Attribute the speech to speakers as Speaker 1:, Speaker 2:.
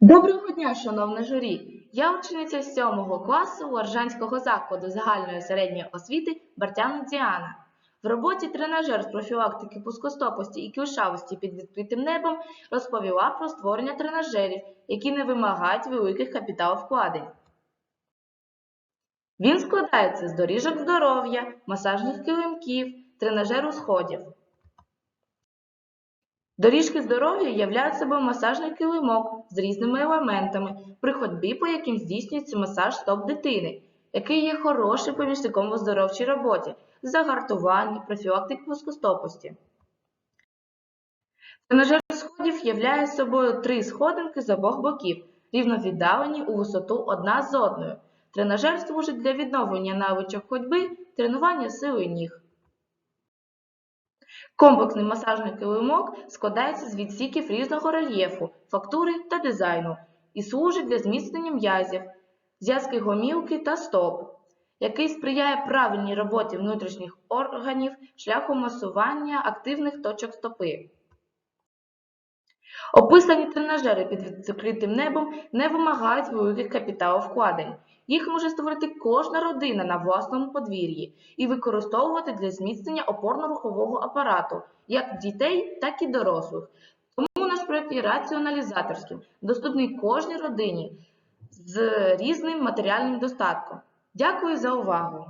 Speaker 1: Доброго дня, шановне журі! Я учениця 7 класу Варжанського закладу загальної середньої освіти Бартян Діана. В роботі тренажер з профілактики пускостопості і клишавості під відкритим небом розповіла про створення тренажерів, які не вимагають великих капіталовкладень. Він складається з доріжок здоров'я, масажних килимків, тренажеру сходів. Доріжки здоров'я являють собою масажний килимок з різними елементами, при ходьбі по яким здійснюється масаж стоп дитини, який є хорошим помічником в оздоровчій роботі, загартуванні, профілактики плоскостопості. Тренажер сходів являє собою три сходинки з обох боків, рівно віддалені у висоту одна з одною. Тренажер служить для відновлення навичок ходьби, тренування сили ніг. Комплексний масажний килимок складається з відсіків різного рельєфу, фактури та дизайну і служить для зміцнення м'язів, зв'язки гомілки та стоп, який сприяє правильній роботі внутрішніх органів шляхом масування активних точок стопи. Описані тренажери під відкритим небом не вимагають великих капіталовкладень. Їх може створити кожна родина на власному подвір'ї і використовувати для зміцнення опорно-рухового апарату як дітей, так і дорослих. Тому наш проект є раціоналізаторським, доступний кожній родині з різним матеріальним достатком. Дякую за увагу!